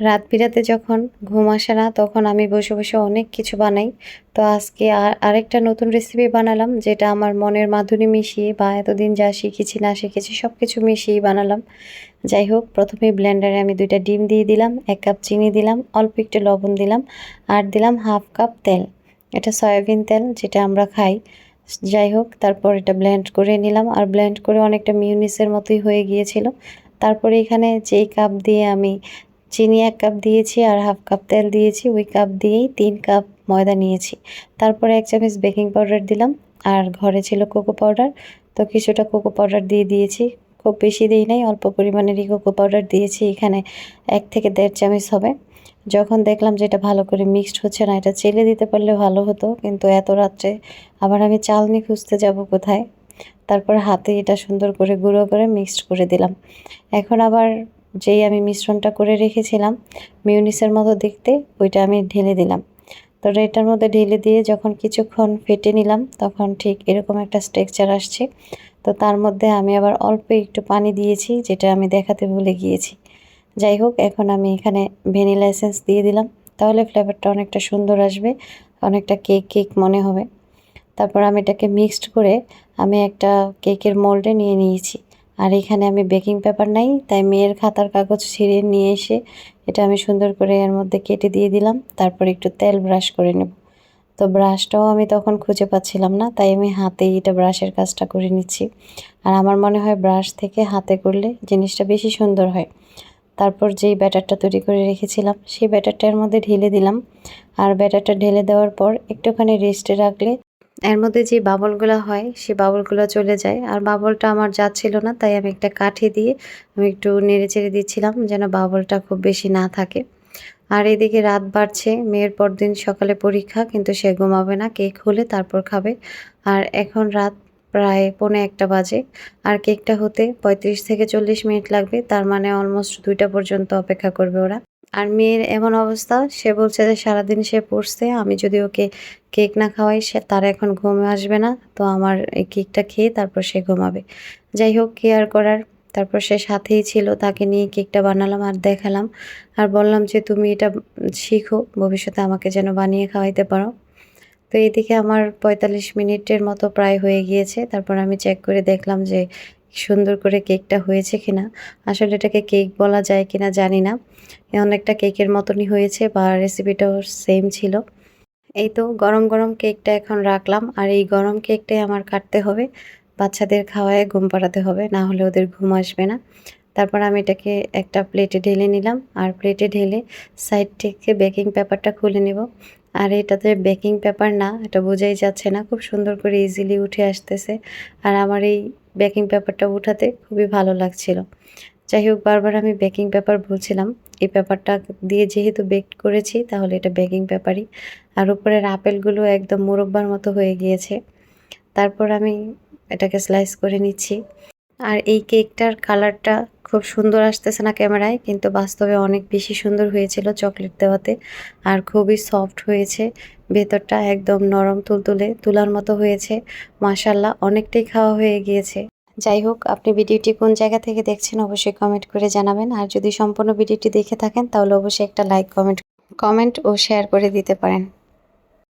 রাত বিরাতে যখন ঘুম আসে না, তখন আমি বসে বসে অনেক কিছু বানাই। তো আজকে আর আরেকটা নতুন রেসিপি বানালাম, যেটা আমার মনের মাধুরী মিশিয়ে বা এতদিন যা শিখেছি, না শিখেছি সব কিছু মিশিয়েই বানালাম। যাই হোক, প্রথমে ব্লেন্ডারে আমি দুইটা ডিম দিয়ে দিলাম, এক কাপ চিনি দিলাম, অল্প একটু লবণ দিলাম, আর দিলাম হাফ কাপ তেল। এটা সয়াবিন তেল, যেটা আমরা খাই। যাই হোক, তারপর এটা ব্লেন্ড করে নিলাম, আর ব্লেন্ড করে অনেকটা মিউনিসের মতোই হয়ে গিয়েছিল। তারপরে এখানে যেই কাপ দিয়ে আমি চিনি এক কাপ দিয়েছি আর হাফ কাপ তেল দিয়েছি। ওই কাপ দিয়েই তিন কাপ ময়দা নিয়েছি। তারপরে এক চামচ বেকিং পাউডার দিলাম। আর ঘরে ছিল কোকো পাউডার, তো কিছুটা কোকো পাউডার দিয়ে দিয়েছি। খুব বেশি দিই নাই, অল্প পরিমাণেরই কোকো পাউডার দিয়েছি। এখানে এক থেকে দেড় চামচ হবে। যখন দেখলাম যে এটা ভালো করে মিক্সড হচ্ছে না, এটা চেলে দিতে পারলে ভালো হতো। কিন্তু এত রাত্রে আবার আমি চালনি খুঁজতে যাব কোথায়? তারপর হাতে এটা সুন্দর করে গুঁড়ো করে মিক্সড করে দিলাম। এখন আবার যেই আমি মিশ্রণটা করে রেখেছিলাম, মিউনিসের মতো দেখতে, ওইটা আমি ঢেলে দিলাম। তো এটার মধ্যে ঢেলে দিয়ে যখন কিছুক্ষণ ফেটে নিলাম, তখন ঠিক এরকম একটা স্ট্রেকচার আসছে। তো তার মধ্যে আমি আবার অল্প একটু পানি দিয়েছি, যেটা আমি দেখাতে ভুলে গিয়েছি। যাই হোক, এখন আমি এখানে ভ্যানিলা এসেন্স দিয়ে দিলাম। তাহলে ফ্লেভারটা অনেকটা সুন্দর আসবে, অনেকটা কেক কেক মনে হবে। তারপর আমি এটাকে মিক্সড করে আমি একটা কেকের মোল্ডে নিয়ে নিয়েছি। আর এখানে আমি বেকিং পেপার নাই, তাই মেয়ের খাতার কাগজ ছিঁড়ে নিয়ে এসে এটা আমি সুন্দর করে এর মধ্যে কেটে দিয়ে দিলাম, তারপর একটু তেল ব্রাশ করে নেব। তো ব্রাশটাও আমি তখন খুঁজে পাচ্ছিলাম না, তাই আমি হাতেই এটা ব্রাশের কাজটা করে নিচ্ছি। আর আমার মনে হয় ব্রাশ থেকে হাতে করলে জিনিসটা বেশি সুন্দর হয়। তারপর যেই ব্যাটারটা তৈরি করে রেখেছিলাম, সেই ব্যাটারটার মধ্যে ঢেলে দিলাম। আর ব্যাটারটা ঢেলে দেওয়ার পর একটুখানি রেস্টে রাখলে এর মধ্যে যে বাবলগুলো হয়, সে বাবলগুলো চলে যায়। আর বাবলটা আমার যাচ্ছিল না, তাই আমি একটা কাঠি দিয়ে আমি একটু নেড়ে চেড়ে দিচ্ছিলাম যেন বাবলটা খুব বেশি না থাকে। আর এদিকে রাত বাড়ছে, মেয়ের পরদিন সকালে পরীক্ষা, কিন্তু সে ঘুমাবে না। কেক হলে তারপর খাবে। আর এখন রাত প্রায় পৌনে একটা বাজে। আর কেকটা হতে পঁয়ত্রিশ থেকে চল্লিশ মিনিট লাগবে। তার মানে অলমোস্ট দুইটা পর্যন্ত অপেক্ষা করবে ওরা। আর মেয়ের এমন অবস্থা, সে বলছে যে সারাদিন সে পড়ছে, আমি যদি ওকে কেক না খাওয়াই, সে তার এখন ঘুম আসবে না, তো আমার এই কেকটা খেয়ে তারপর সে ঘুমাবে। যাই হোক কেয়ার করার? তারপর সে সাথেই ছিল, তাকে নিয়ে কেকটা বানালাম আর দেখালাম। আর বললাম যে, তুমি এটা শিখো, ভবিষ্যতে আমাকে যেন বানিয়ে খাওয়াইতে পারো। তো এইদিকে আমার পঁয়তাল্লিশ মিনিটের মতো প্রায় হয়ে গিয়েছে। তারপর আমি চেক করে দেখলাম যে সুন্দর করে কেকটা হয়েছে কিনা, আসলে এটাকে কেক বলা যায় কিনা জানি না। অনেকটা কেকের মতনই হয়েছে বা রেসিপিটাও সেম ছিল। এই তো গরম গরম কেকটা এখন রাখলাম, আর এই গরম কেকটাই আমার কাটতে হবে। বাচ্চাদের খাওয়ায় ঘুম পাড়াতে হবে, না হলে ওদের ঘুম আসবে না। তারপর আমি এটাকে একটা প্লেটে ঢেলে নিলাম, আর প্লেটে ঢেলে সাইড থেকে বেকিং পেপারটা খুলে নেব। আর এটাতে বেকিং পেপার না, এটা বোঝাই যাচ্ছে না, খুব সুন্দর করে ইজিলি উঠে আসতেছে। আর আমার এই বেকিং পেপারটা উঠাতে খুবই ভালো লাগছিল। যাই হোক, বারবার আমি বেকিং পেপার বলছিলাম এই পেপারটা দিয়ে যেহেতু বেক করেছি, তাহলে এটা বেকিং পেপারই আর উপরের আপেলগুলো একদম মুরব্বার মতো হয়ে গিয়েছে। তারপর আমি এটাকে স্লাইস করে নিচ্ছি। আর এই কেকটার কালারটা খুব সুন্দর আসতেছে না ক্যামেরায়, কিন্তু বাস্তবে অনেক বেশি সুন্দর হয়েছিল চকলেট দেওয়াতে। আর খুবই সফট হয়েছে, ভেতরটা একদম নরম তুলতুলে, তুলার মতো হয়েছে। মাসাল্লাহ অনেকটাই খাওয়া হয়ে গিয়েছে। যাই হোক, আপনি ভিডিওটি কোন জায়গা থেকে দেখছেন অবশ্যই কমেন্ট করে জানাবেন। আর যদি সম্পূর্ণ ভিডিওটি দেখে থাকেন, তাহলে অবশ্যই একটা লাইক, কমেন্ট কমেন্ট ও শেয়ার করে দিতে পারেন।